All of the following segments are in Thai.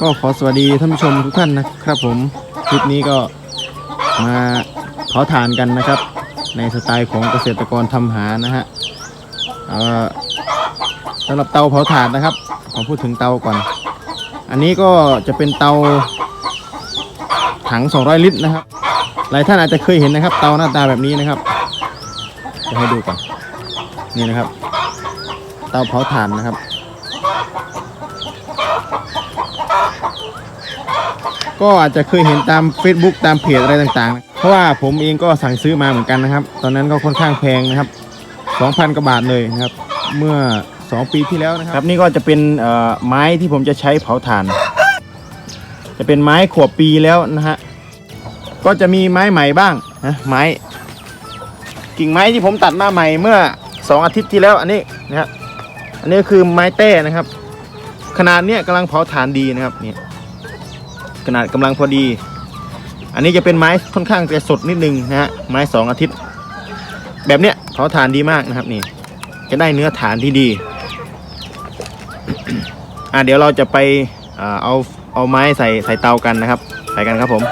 ก็ขอสวัสดีท่านผู้ชมทุกท่านนะครับผมคลิปนี้ก็มาเผาถ่านกันนะครับ ในสไตล์ของเกษตรกรทำหานะฮะสำหรับเตาเผาถ่านนะครับผมพูดถึงเตาก่อน อันนี้ก็จะเป็นเตาถัง 200 ลิตรนะครับ หลายท่านอาจจะเคยเห็นนะครับ เตาหน้าตาแบบนี้นะครับ จะให้ดูก่อน นี่นะครับ เตาเผาถ่านนะครับ ก็อาจจะเคยเห็นตาม Facebook ตามเพจอะไรต่างๆ เพราะว่าผมเองก็สั่งซื้อมาเหมือนกันนะครับ ตอนนั้นก็ค่อนข้างแพงนะครับ 2,000กว่าบาทเลยนะครับ เมื่อ 2 ปีที่แล้วนะครับนี่ก็จะเป็นเอ่อไม้ที่ผมจะใช้เผาถ่าน จะเป็นไม้ขวบปีแล้วนะฮะ ก็จะมีไม้ใหม่บ้างนะไม้กิ่งไม้ที่ผมตัดมาใหม่เมื่อ 2 อาทิตย์ที่แล้วอันนี้นะครับอันนี้คือไม้แต้นะครับ ขนาดเนี้ยกำลังเผาถ่านดีนะครับเนี่ย ขนาดกำลังพอดี อันนี้จะเป็นไม้ค่อนข้างจะสดนิดนึงนะฮะไม้สองอาทิตย์ แบบเนี้ยเผาฐานดีมากนะครับนี่ จะได้เนื้อฐานที่ดีอ่าเดี๋ยวเราจะไปอเอาเอาไม้ใส่ใส่เตากันนะครับ ใส่กันครับผม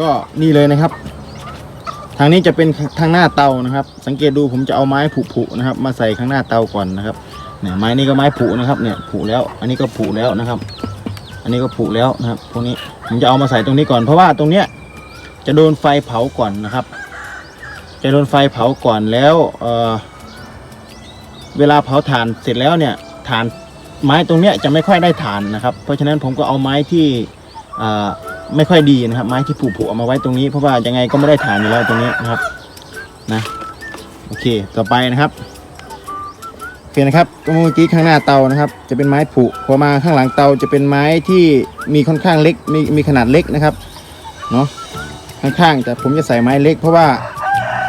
ก็นี่เลยนะครับ ทางนี้จะเป็นทางหน้าเตานะครับ สังเกตดูผมจะเอาไม้ผุๆนะครับ มาใส่ข้างหน้าเตาก่อนนะครับเนี่ยไม้นี่ก็ไม้ผุนะครับ เนี่ยผุแล้ว อันนี้ก็ผุแล้วนะครับ อันนี้ก็ผุแล้วนะครับ พวกนี้ผมจะเอามาใส่ตรงนี้ก่อนเพราะว่าตรงเนี้ยจะโดนไฟเผาก่อนนะครับ จะโดนไฟเผาก่อนแล้วเออเวลาเผาถ่านเสร็จแล้วเนี่ยถ่านไม้ตรงเนี้ยจะไม่ค่อยได้ถ่านนะครับ เพราะฉะนั้นผมก็เอาไม้ที่อ่า ไม่ค่อยดีนะครับ ไม้ที่ผุๆเอามาไว้ตรงนี้เพราะว่ายังไงก็ไม่ได้ฐานอยู่แล้วตรงนี้นะครับนะโอเคต่อไปนะครับโอเคนะครับก็เมื่อกี้ข้างหน้าเตานะครับ จะเป็นไม้ผุพอมาข้างหลังเตาจะเป็นไม้ที่มีค่อนข้างเล็กมีมีขนาดเล็กนะครับเนาะข้างๆแต่ผมจะใส่ไม้เล็ก เพราะว่า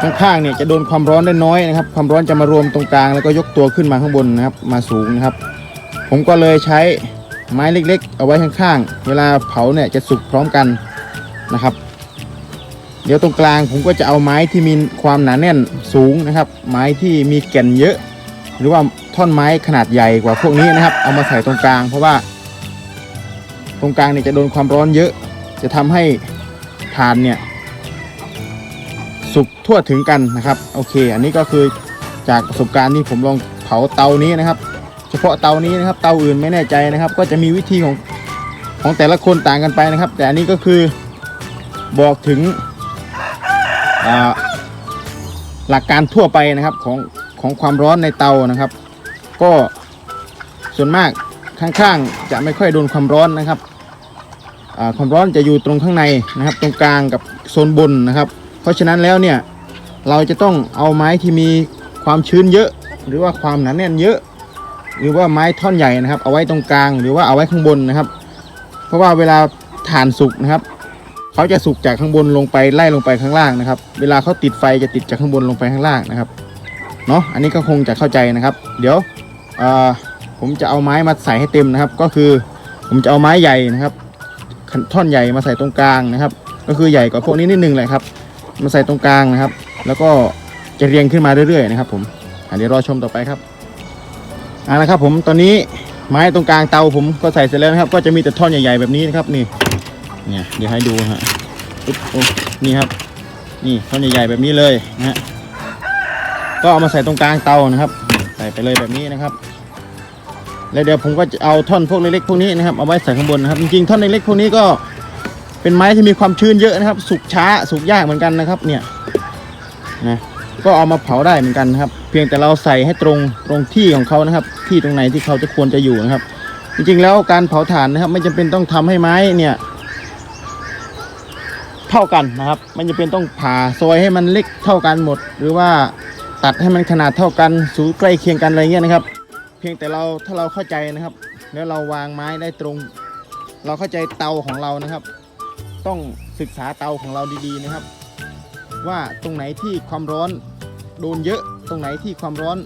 ข้างๆเนี่ยจะโดนความร้อนได้น้อยนะครับ ความร้อนจะมารวมตรงกลางแล้วก็ยกตัวขึ้นมาข้างบนนะครับ มาสูงนะครับ ผมก็เลยใช้ ไม้เล็กๆ เอาไว้ข้างๆ เวลาเผาเนี่ยจะสุกพร้อมกันนะครับ เดี๋ยวตรงกลางผมก็จะเอาไม้ที่มีความหนาแน่นสูงนะครับ ไม้ที่มีแก่นเยอะ หรือว่าท่อนไม้ขนาดใหญ่กว่าพวกนี้นะครับ เอามาใส่ตรงกลาง เพราะว่า ตรงกลางเนี่ยจะโดนความร้อนเยอะ จะทำให้ถ่านเนี่ยสุกทั่วถึงกันนะครับ โอเค อันนี้ก็คือจากประสบการณ์ที่ผมลองเผาเตานี้นะครับ เฉพาะเตานี้นะครับเตาอื่นไม่แน่ใจนะครับ ก็จะมีวิธีของของแต่ละคนต่างกันไปนะครับ แต่อันนี้ก็คือบอกถึงหลักการทั่วไปนะครับของของความร้อนในเตานะครับ ก็ส่วนมากข้างๆจะไม่ค่อยโดนความร้อนนะครับความร้อนจะอยู่ตรงข้างในนะครับ ตรงกลางกับโซนบนนะครับ เพราะฉะนั้นแล้วเนี่ยเราจะต้องเอาไม้ที่มีความชื้นเยอะ หรือว่าความหนาแน่นเยอะ หรือว่าไม้ท่อนใหญ่นะครับ เอาไว้ตรงกลางหรือว่าเอาไว้ข้างบนนะครับ เพราะว่าเวลาถ่านสุกนะครับเขาจะสุกจากข้างบนลงไปไล่ลงไปข้างล่างนะครับ เวลาเขาติดไฟจะติดจากข้างบนลงไปข้างล่างนะครับเนาะอันนี้ก็คงจะเข้าใจนะครับ เดี๋ยวเอ่อผมจะเอาไม้มาใส่ให้เต็มนะครับ ก็คือผมจะเอาไม้ใหญ่นะครับท่อนใหญ่มาใส่ตรงกลางนะครับ ก็คือใหญ่กว่าพวกนี้นิดนึงแหละครับมาใส่ตรงกลางนะครับ แล้วก็จะเรียงขึ้นมาเรื่อยๆนะครับ ผมอะเดี๋ยวรอชมต่อไปครับ อ่านะครับผมตอนนี้ไม้ตรงกลางเตาผมก็ใส่เสร็จแล้วนะครับ ก็จะมีแต่ท่อนใหญ่ๆแบบนี้นะครับนี่เนี่ยเดี๋ยวให้ดูฮะปึ๊บโอ้นี่ครับ นี่ท่อนใหญ่ๆแบบนี้เลยนะฮะก็เอามาใส่ตรงกลางเตานะครับ ใส่ไปเลยแบบนี้นะครับ แล้วเดี๋ยวผมก็จะเอาท่อนพวกเล็กๆพวกนี้นะครับเอาไว้ใส่ข้างบนนะครับจริงๆท่อนเล็กๆพวกนี้ก็เป็นไม้ที่มีความชื้นเยอะนะครับ สุกช้าสุกยากเหมือนกันนะครับ เนี่ยนะก็เอามาเผาได้เหมือนกันนะครับ เพียงแต่เราใส่ให้ตรงตรงที่ของเขานะครับ ที่ตรงไหนที่เขาจะควรจะอยู่นะครับ จริงๆแล้วการเผาถ่านนะครับ ไม่จำเป็นต้องทำให้ไม้เนี่ย เท่ากันนะครับ ไม่จำเป็นต้องผ่าซอยให้มันเล็กเท่ากันหมด หรือว่าตัดให้มันขนาดเท่ากัน สูงใกล้เคียงกันอะไรเงี้ยนะครับ เพียงแต่เราถ้าเราเข้าใจนะครับ แล้วเราวางไม้ได้ตรง เราเข้าใจเตาของเรานะครับ ต้องศึกษาเตาของเราดีๆนะครับ ว่าตรงไหนที่ความร้อนโดนเยอะ ตรงไหนที่ความร้อน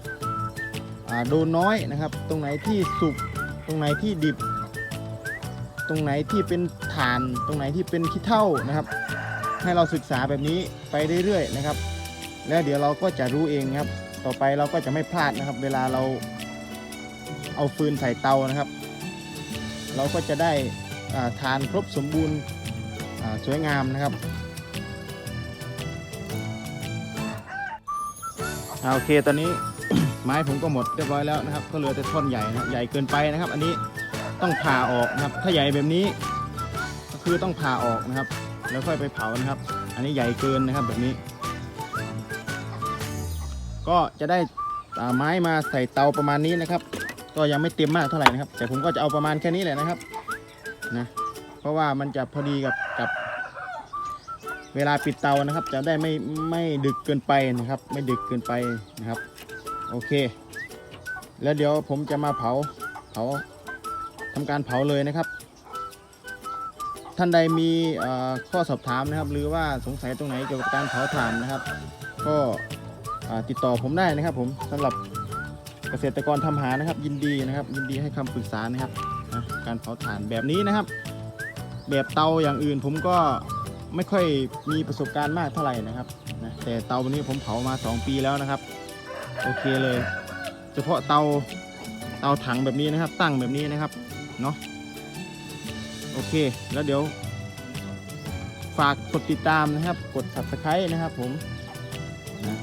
อโดนน้อยนะครับ ตรงไหนที่สุกตรงไหนที่ดิบ ตรงไหนที่เป็นฐาน ตรงไหนที่เป็นขี้เถ้านะครับ ให้เราศึกษาแบบนี้ไปเรื่อยๆนะครับ แล้วเดี๋ยวเราก็จะรู้เองครับ ต่อไปเราก็จะไม่พลาดนะครับ เวลาเราเอาฟืนใส่เตานะครับ เราก็จะได้ทานครบสมบูรณ์สวยงามนะครับ โอเคตอนนี้ ไม้ผมก็หมดเรียบร้อยแล้วนะครับ ก็เหลือแต่ท่อนใหญ่นะครับใหญ่เกินไปนะครับ อันนี้ต้องผ่าออกนะครับ ถ้าใหญ่แบบนี้ ก็คือต้องผ่าออกนะครับ แล้วค่อยไปเผานะครับ อันนี้ใหญ่เกินนะครับแบบนี้ ก็จะได้ไม้มาใส่เตาประมาณนี้นะครับ ก็ยังไม่เต็มมากเท่าไหร่นะครับ แต่ผมก็จะเอาประมาณแค่นี้แหละนะครับนะเพราะว่ามันจะพอดีกับกับ เวลาปิดเตานะครับ จะได้ไม่ไม่ดึกเกินไปนะครับ ไม่ดึกเกินไปนะครับ โอเค แล้วเดี๋ยวผมจะมาเผาเผาทำการเผาเลยนะครับ ท่านใดมีข้อสอบถามนะครับ หรือว่าสงสัยตรงไหนเกี่ยวกับการเผาถ่านนะครับ ก็ติดต่อผมได้นะครับ ผมสำหรับเกษตรกรทำหานะครับ ยินดีนะครับ ยินดีให้คำปรึกษานะครับนะการเผาถ่านแบบนี้นะครับ แบบเตาอย่างอื่นผมก็ ไม่ค่อยมีประสบการณ์มากเท่าไหร่นะครับนะแต่เตาวันนี้ผมเผามา 2 ปีแล้วนะครับ โอเคเลย เฉพาะเตาเตาถังแบบนี้นะครับ ตั้งแบบนี้นะครับเนาะโอเคแล้วเดี๋ยว ฝากกดติดตามนะครับ กด subscribe นะครับผมนะ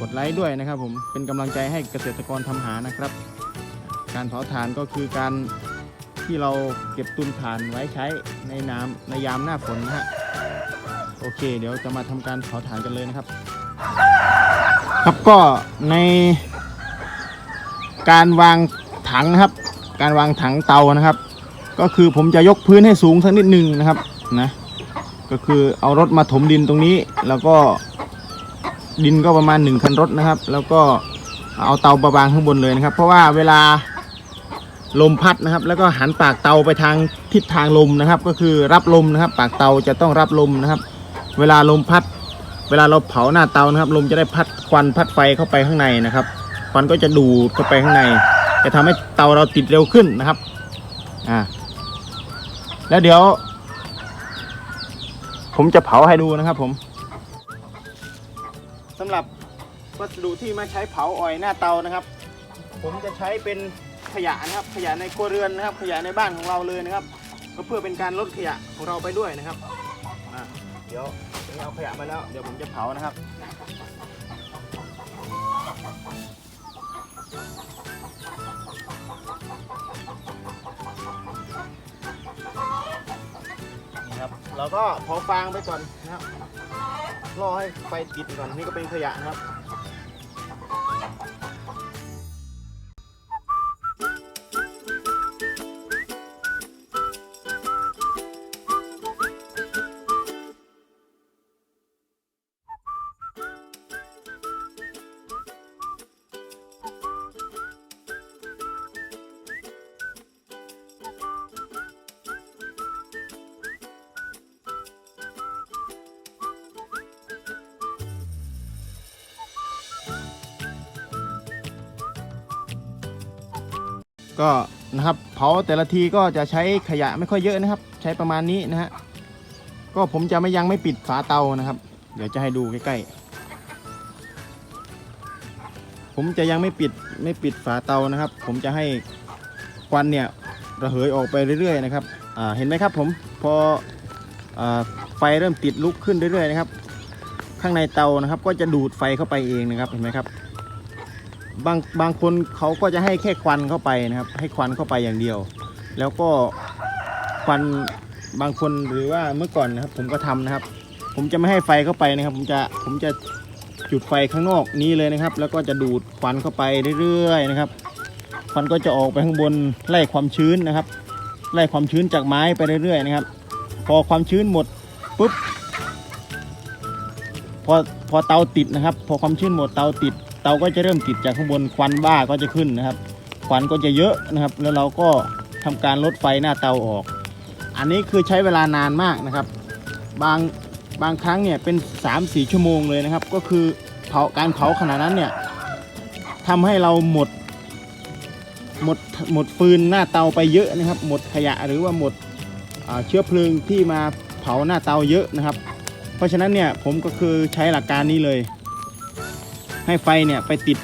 กดไลค์ด้วยนะครับ ผมเป็นกำลังใจให้เกษตรกรทำหานะครับ การเผาถ่านก็คือการที่เราเก็บตุนถ่านไว้ใช้ในน้ำในยามหน้าฝนนะฮะ โอเค เดี๋ยวจะมาทำการเผาถ่านกันเลยนะครับ ครับก็ในการวางถังนะครับ การวางถังเตานะครับ ก็คือผมจะยกพื้นให้สูงสักนิดหนึ่งนะครับนะก็คือเอารถมาถมดินตรงนี้ แล้วก็ดินก็ประมาณ1คันรถนะครับ แล้วก็เอาเตาประวางข้างบนเลยนะครับ เพราะว่าเวลาลมพัดนะครับ แล้วก็หันปากเตาไปทางทิศทางลมนะครับ ก็คือรับลมนะครับ ปากเตาจะต้องรับลมนะครับ เวลาลมพัด เวลาเราเผาหน้าเตานะครับ ลมจะได้พัดควันพัดไฟเข้าไปข้างในนะครับควันก็จะดูดเข้าไปข้างใน จะทำให้เตาเราติดเร็วขึ้นนะครับอ่าแล้วเดี๋ยว ผมจะเผาให้ดูนะครับผมสำหรับวัสดุที่มาใช้เผาอ่อยหน้าเตานะครับ ผมจะใช้เป็นขยะนะครับ ขยะในครัวเรือนนะครับ ขยะในบ้านของเราเลยนะครับ ก็เพื่อเป็นการลดขยะของเราไปด้วยนะครับอ่าเดี๋ยว เดี๋ยวเอาขยะมาแล้ว เดี๋ยวผมจะเผานะครับ นี่ครับเราก็เผาฟางไปก่อนนะครับ รอให้ไฟติดก่อน นี่ก็เป็นขยะนะครับ ก็นะครับเผาแต่ละทีก็จะใช้ขยะไม่ค่อยเยอะนะครับ ใช้ประมาณนี้นะฮะก็ผมจะไม่ยังไม่ปิดฝาเตานะครับ เดี๋ยวจะให้ดูใกล้ๆ ผมจะยังไม่ปิดไม่ปิดฝาเตานะครับ ผมจะให้ควันเนี่ยระเหยออกไปเรื่อยๆนะครับอ่าเห็นไหมครับผมพออาไฟเริ่มติดลุกขึ้นเรื่อยๆนะครับ ข้างในเตานะครับ ก็จะดูดไฟเข้าไปเองนะครับเห็นไหมครับ บางบางคนเขาก็จะให้แค่ควันเข้าไปนะครับ ให้ควันเข้าไปอย่างเดียว แล้วก็ควันบางคนหรือว่าเมื่อก่อนนะครับ ผมก็ทำนะครับ ผมจะไม่ให้ไฟเข้าไปนะครับ ผมจะผมจะจุดไฟข้างนอกนี้เลยนะครับ แล้วก็จะดูดควันเข้าไปเรื่อยๆนะครับควันก็จะออกไปข้างบนไล่ความชื้นนะครับ ไล่ความชื้นจากไม้ไปเรื่อยๆนะครับ พอความชื้นหมดปุ๊บพอพอเตาติดนะครับ พอความชื้นหมดเตาติด เตาก็จะเริ่มติดจากข้างบนควันบ้าก็จะขึ้นนะครับ ควันก็จะเยอะนะครับ แล้วเราก็ทำการลดไฟหน้าเตาออก อันนี้คือใช้เวลานานมากนะครับ บางบางครั้งเนี่ยเป็น 3-4 ชั่วโมงเลยนะครับ ก็คือเผาการเผาขนาดนั้นเนี่ยทำให้เราหมดหมดหมดฟืนหน้าเตาไปเยอะนะครับ หมดขยะหรือว่าหมดเชื้อเพลิงที่มาเผาหน้าเตาเยอะนะครับ เพราะฉะนั้นเนี่ยผมก็คือใช้หลักการนี้เลย ให้ไฟเนี่ยไปติด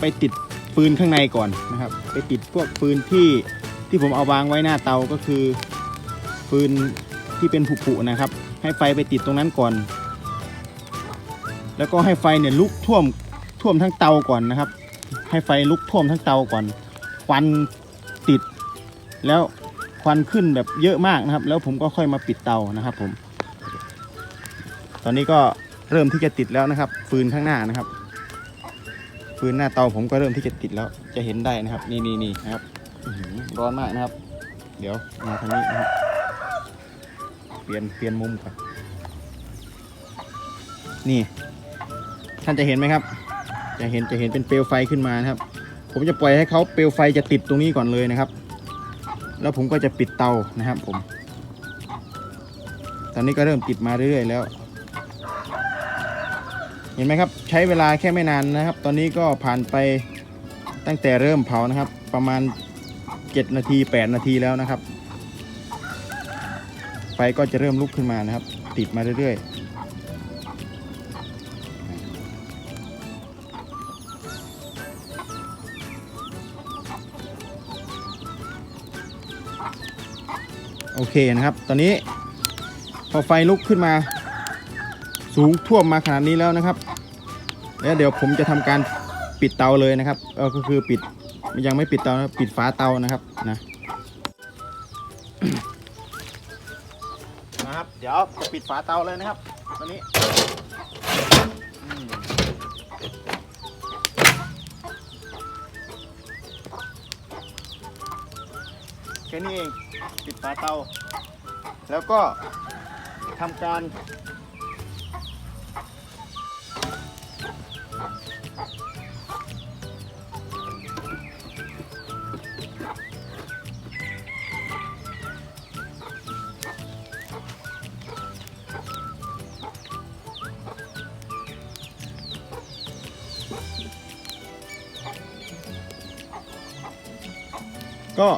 ไปติดฟืนข้างในก่อนนะครับ ไปติดพวกฟืนที่ที่ผมเอาวางไว้หน้าเตาก็คือฟืนที่เป็นผุๆนะครับ ให้ไฟไปติดตรงนั้นก่อน แล้วก็ให้ไฟเนี่ยลุกท่วมท่วมทั้งเตาก่อนนะครับ ให้ไฟลุกท่วมทั้งเตาก่อนควันติด แล้วควันขึ้นแบบเยอะมากนะครับ แล้วผมก็ค่อยมาปิดเตานะครับผม ตอนนี้ก็เริ่มที่จะติดแล้วนะครับ ฟืนข้างหน้านะครับ ฟืนหน้าเตาผมก็เริ่มที่จะติดแล้ว จะเห็นได้นะครับ นี่นี่นี่นะครับร้อนมากนะครับ เดี๋ยวมาทางนี้นะครับ เปลี่ยนเปลี่ยนมุมก่อนนี่ ท่านจะเห็นไหมครับ จะเห็นจะเห็นเป็นเปลวไฟขึ้นมานะครับ ผมจะปล่อยให้เขาเปลวไฟจะติดตรงนี้ก่อนเลยนะครับ แล้วผมก็จะปิดเตานะครับผม ตอนนี้ก็เริ่มติดมาเรื่อยๆแล้ว เห็นไหมครับ ใช้เวลาแค่ไม่นานนะครับ ตอนนี้ก็ผ่านไปตั้งแต่เริ่มเผานะครับ ประมาณ 7 นาที 8 นาทีแล้วนะครับ ไฟก็จะเริ่มลุกขึ้นมานะครับ ติดมาเรื่อยๆโอเคนะครับ ตอนนี้พอไฟลุกขึ้นมา สูงท่วมมาขนาดนี้แล้วนะครับ แล้วเดี๋ยวผมจะทำการปิดเตาเลยนะครับเออก็คือปิดยังไม่ปิดเตานะปิดฝาเตานะครับนะนะครับ เดี๋ยวจะปิดฝาเตาเลยนะครับตอนนี้แค่นี้เองปิดฝาเตา แล้วก็ทำการ ก็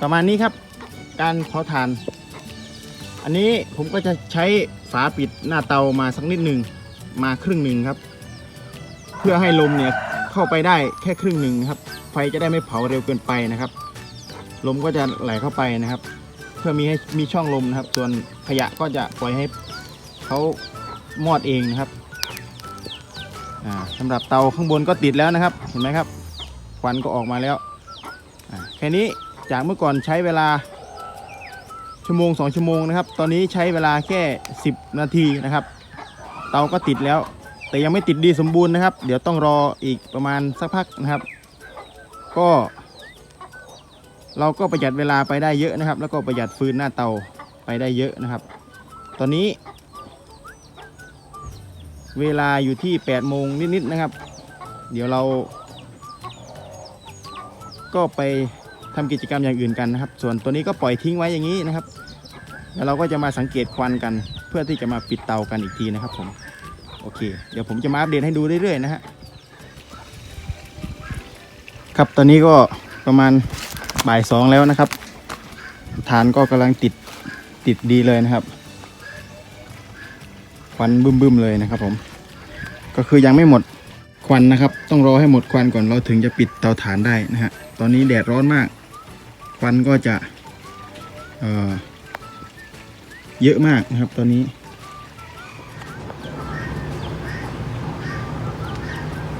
ประมาณนี้ครับ การเผาถ่าน อันนี้ผมก็จะใช้ฝาปิดหน้าเตามาสักนิดหนึ่งมาครึ่งหนึ่งครับ เพื่อให้ลมเนี่ยเข้าไปได้แค่ครึ่งหนึ่งครับ ไฟจะได้ไม่เผาเร็วเกินไปนะครับ ลมก็จะไหลเข้าไปนะครับ เพื่อมีให้มีช่องลมนะครับ ส่วนขยะก็จะปล่อยให้เขามอดเองนะครับสำหรับเตาข้างบนก็ติดแล้วนะครับ เห็นไหมครับควันก็ออกมาแล้ว ค่นี้จากเมื่อก่อนใช้เวลาชั่วโมงสองชั่วโมงนะครับ ตอนนี้ใช้เวลาแค่ 10 นาทีนะครับ เตาก็ติดแล้ว แต่ยังไม่ติดดีสมบูรณ์นะครับ เดี๋ยวต้องรออีกประมาณสักพักนะครับ ก็ เราก็ประหยัดเวลาไปได้เยอะนะครับ แล้วก็ประหยัดฟืนหน้าเตาไปได้เยอะนะครับ ตอนนี้ เวลาอยู่ที่8โมงนิดๆนะครับ เดี๋ยวเรา ก็ไป ทำกิจกรรมอย่างอื่นกันนะครับ ส่วนตัวนี้ก็ปล่อยทิ้งไว้อย่างนี้นะครับ แล้วเราก็จะมาสังเกตควันกัน เพื่อที่จะมาปิดเตากันอีกทีนะครับผมโอเค เดี๋ยวผมจะมาอัปเดตให้ดูเรื่อยๆนะฮะครับตอนนี้ก็ประมาณบ่ายสองแล้วนะครับฐานก็กำลังติดติดดีเลยนะครับควันบึ้มๆเลยนะครับผม ก็คือยังไม่หมดควันนะครับ ต้องรอให้หมดควันก่อนเราถึงจะปิดเตาถ่านได้นะฮะ ตอนนี้แดดร้อนมาก ควันก็จะเเยอะมากนะครับตอนนี้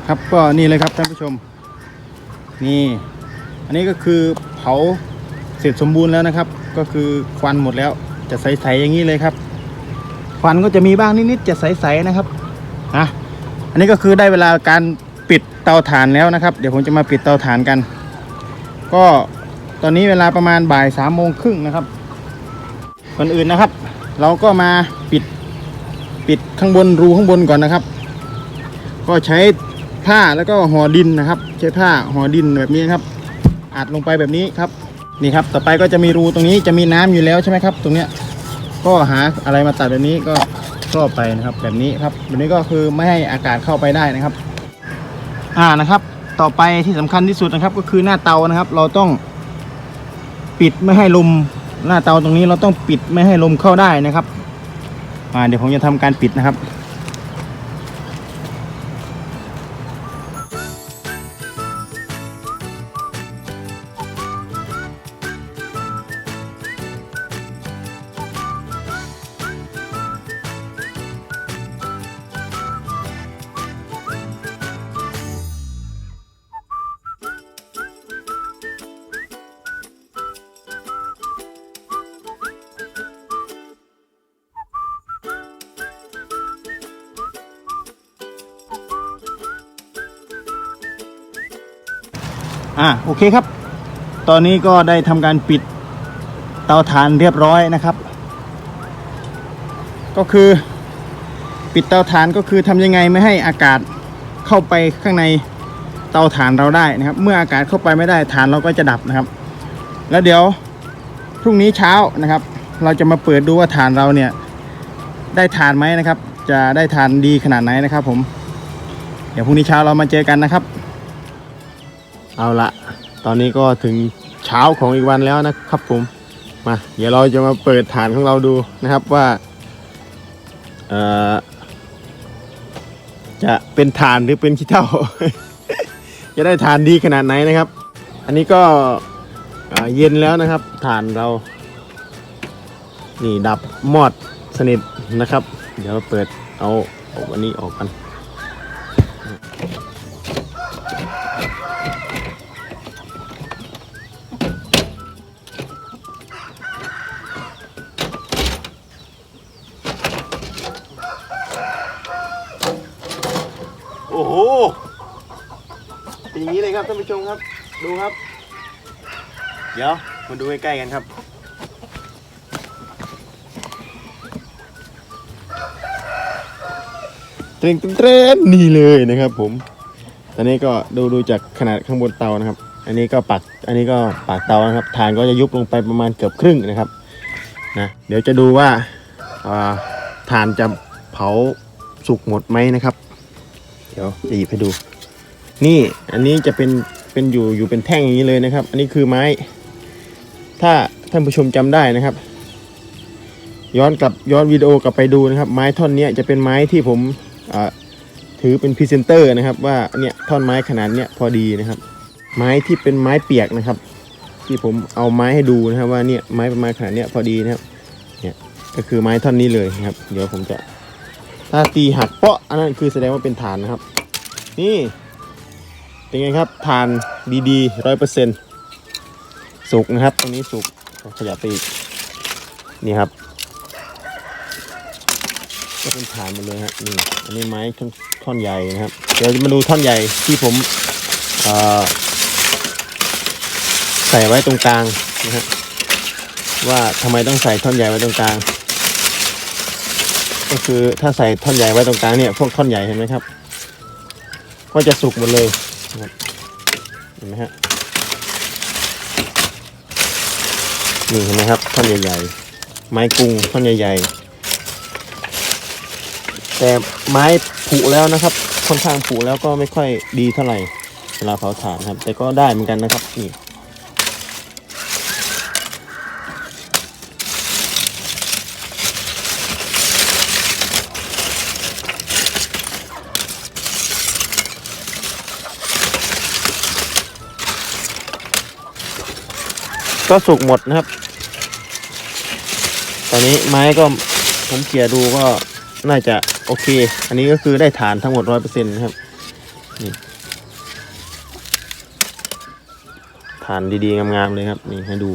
ครับก็นี่เลยครับท่านผู้ชม นี่ อันนี้ก็คือเผาเสร็จสมบูรณ์แล้วนะครับ ก็คือควันหมดแล้วจะใสๆอย่างนี้เลยครับควันก็จะมีบ้างนิดๆจะใสๆนะครับอะอันนี้ก็คือได้เวลาการปิดเตาถ่านแล้วนะครับ เดี๋ยวผมจะมาปิดเตาถ่านกัน ก็ อนนี้เวลาประมาณบ่ายสามโมงครึ่งนะครับก่อนอื่นนะครับ เราก็มาปิดปิดข้างบนรูข้างบนก่อนนะครับ ก็ใช้ผ้าแล้วก็ห่อดินนะครับ ใช้ผ้าห่อดินแบบนี้ครับอัดลงไปแบบนี้ครับนี่ครับ ต่อไปก็จะมีรูตรงนี้จะมีน้ำอยู่แล้วใช่ไหมครับ ตรงเนี้ยก็หาอะไรมาตัดแบบนี้ก็ครอบไปนะครับ แบบนี้ครับแบบนี้ก็คือไม่ให้อากาศเข้าไปได้นะครับ อ่านะครับ ต่อไปที่สำคัญที่สุดนะครับ ก็คือหน้าเตานะครับ เราต้อง ปิดไม่ให้ลมหน้าเตาตรงนี้เราต้องปิดไม่ให้ลมเข้าได้นะครับ อ่าเดี๋ยวผมจะทำการปิดนะครับ อ่าโอเคครับ ตอนนี้ก็ได้ทำการปิดเตาถ่านเรียบร้อยนะครับ ก็คือปิดเตาถ่านก็คือทำยังไงไม่ให้อากาศเข้าไปข้างในเตาถ่านเราได้นะครับ เมื่ออากาศเข้าไปไม่ได้ถ่านเราก็จะดับนะครับ แล้วเดี๋ยวพรุ่งนี้เช้านะครับ เราจะมาเปิดดูว่าถ่านเราเนี่ยได้ถ่านไหมนะครับ จะได้ถ่านดีขนาดไหนนะครับผม เดี๋ยวพรุ่งนี้เช้าเรามาเจอกันนะครับ เอาละตอนนี้ก็ถึงเช้าของอีกวันแล้วนะครับผมมาเดี๋ยวเราจะมาเปิดฐานของเราดูนะครับว่าเอ่อจะเป็นฐานหรือเป็นขี้เถ้า จะได้ฐานดีขนาดไหนนะครับ อันนี้ก็เย็นแล้วนะครับฐานเรา นี่ดับมอดสนิทนะครับ เดี๋ยวเปิดเอาเอาอันนี้ออกกัน ดูครับ เดี๋ยวมาดูใกล้ๆกันครับ เตรงเตรงนี่เลยนะครับ ผม ตอนนี้ก็ดูดูจากขนาดข้างบนเตานะครับ อันนี้ก็ปัก อันนี้ก็ปากเตานะครับ ฐานก็จะยุบลงไปประมาณเกือบครึ่งนะครับ นะ เดี๋ยวจะดูว่าอ่าฐานจะเผาสุกหมดไหมนะครับ เดี๋ยวจะหยิบให้ดู นี่อันนี้จะเป็น เป็นอยู่อยู่เป็นแท่งอย่างนี้เลยนะครับ อันนี้คือไม้ ถ้าท่านผู้ชมจำได้นะครับ ย้อนกลับย้อนวิดีโอกลับไปดูนะครับ ไม้ท่อนนี้จะเป็นไม้ที่ผมถือเป็นพรีเซนเตอร์นะครับว่าเนี่ยท่อนไม้ขนาดเนี้ยพอดีนะครับ ไม้ที่เป็นไม้เปียกนะครับ ที่ผมเอาไม้ให้ดูนะครับ ว่าเนี่ยไม้ประมาณขนาดเนี้ยพอดีนะครับเนี่ยก็คือไม้ท่อนนี้เลยนะครับ เดี๋ยวผมจะถ้าตีหักเปาะอันนั้นคือแสดงว่าเป็นฐานนะครับ นี่ เป็นไงครับฐานดีๆร้อยเปอร์เซ็นต์สุกนะครับตรงนี้สุกขยับไปอีกนี่ครับ ก็เป็นฐานหมดเลยครนี่อันนี้ไม้ท่อนท่อนใหญ่นะครับ เดี๋ยวมาดูท่อนใหญ่ที่ผมใส่ไว้ตรงกลางนะฮะว่าทำไมต้องใส่ท่อนใหญ่ไว้ตรงกลาง ก็คือถ้าใส่ท่อนใหญ่ไว้ตรงกลางเนี่ยพวกท่อนใหญ่เห็นไหมครับ ก็จะสุกหมดเลย นะครับเห็นไหมฮะนี่เห็นไหมครับท่อนใหญ่ๆ ไม้กุ้งท่อนใหญ่ๆ แต่ไม้ผุแล้วนะครับ ค่อนข้างผุแล้วก็ไม่ค่อยดีเท่าไหร่เวลาเผาถ่านครับ แต่ก็ได้เหมือนกันนะครับนี่ ก็สุกหมดนะครับ ตอนนี้ไม้ก็ผมเกลี่ยดูก็น่าจะโอเค อันนี้ก็คือได้ฐานทั้งหมดร้อยเปอร์เซ็นต์นะครับนี่ฐานดีๆ งามๆเลยครับ นี่ให้ดู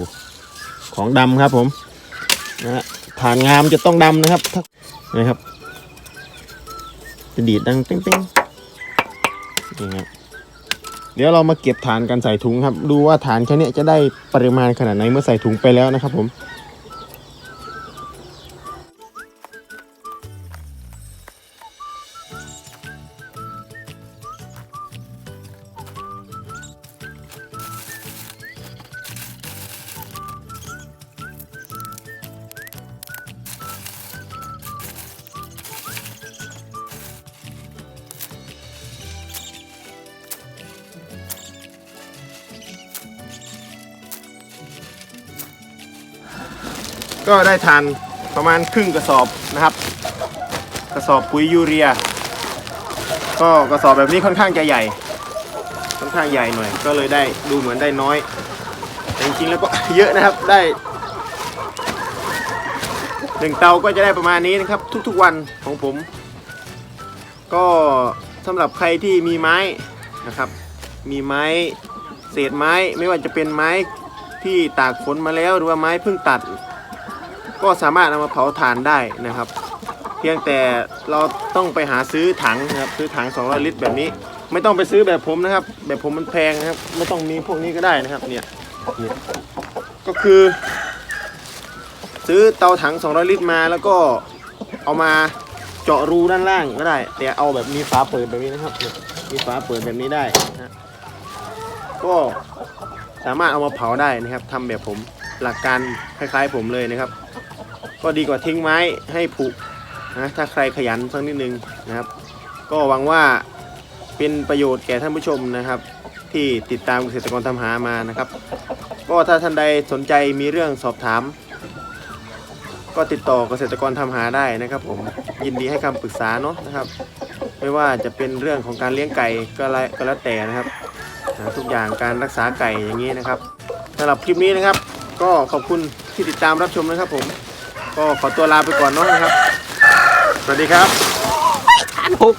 ของดำครับผมนะฮะฐานงามจะต้องดำนะครับนะครับจะดีดดังเป้งๆนี่ครับ เดี๋ยวเรามาเก็บฐานกันใส่ถุงครับ ดูว่าฐานแค่เนี้ยจะได้ปริมาณขนาดไหนเมื่อใส่ถุงไปแล้วนะครับผม ก็ได้ทานประมาณครึ่งกระสอบนะครับ กระสอบปุ๋ยยูเรีย ก็กระสอบแบบนี้ค่อนข้างจะใหญ่ ค่อนข้างใหญ่หน่อย ก็เลยได้ดูเหมือนได้น้อย แต่จริงๆแล้วก็เยอะนะครับได้หนึ่งเตาก็จะได้ประมาณนี้นะครับ ทุกๆวันของผม ก็สำหรับใครที่มีไม้นะครับ มีไม้เศษไม้ไม่ว่าจะเป็นไม้ที่ตากฝนมาแล้วหรือว่าไม้เพิ่งตัด ก็สามารถเอามาเผาถ่านได้นะครับ เพียงแต่เราต้องไปหาซื้อถังนะครับซื้อถัง 200 ลิตรแบบนี้ ไม่ต้องไปซื้อแบบผมนะครับ แบบผมมันแพงนะครับ ไม่ต้องมีพวกนี้ก็ได้นะครับเนี่ยเนี่ยก็คือ ซื้อเตาถัง 200 ลิตรมาแล้วก็เอามาเจาะรูด้านล่างก็ได้ แต่เอาแบบมีฝาเปิดแบบนี้นะครับมีฝาเปิดแบบนี้ได้นะก็สามารถเอามาเผาได้นะครับทำแบบผมหลักการคล้ายๆผมเลยนะครับ ก็ดีกว่าทิ้งไม้ให้ผุนะถ้าใครขยันสักนิดนึงนะครับ ก็หวังว่าเป็นประโยชน์แก่ท่านผู้ชมนะครับ ที่ติดตามเกษตรกรทำหามานะครับ ก็ถ้าท่านใดสนใจมีเรื่องสอบถาม ก็ติดต่อเกษตรกรทำหาได้นะครับผมยินดีให้คำปรึกษาเนาะนะครับ ไม่ว่าจะเป็นเรื่องของการเลี้ยงไก่ก็แล้วก็แล้วแต่นะครับทุกอย่างการรักษาไก่อย่างนี้นะครับสำหรับคลิปนี้นะครับ ก็ขอบคุณที่ติดตามรับชมนะครับผม ก็ขอตัวลาไปก่อนเนาะนะครับ สวัสดีครับทานหก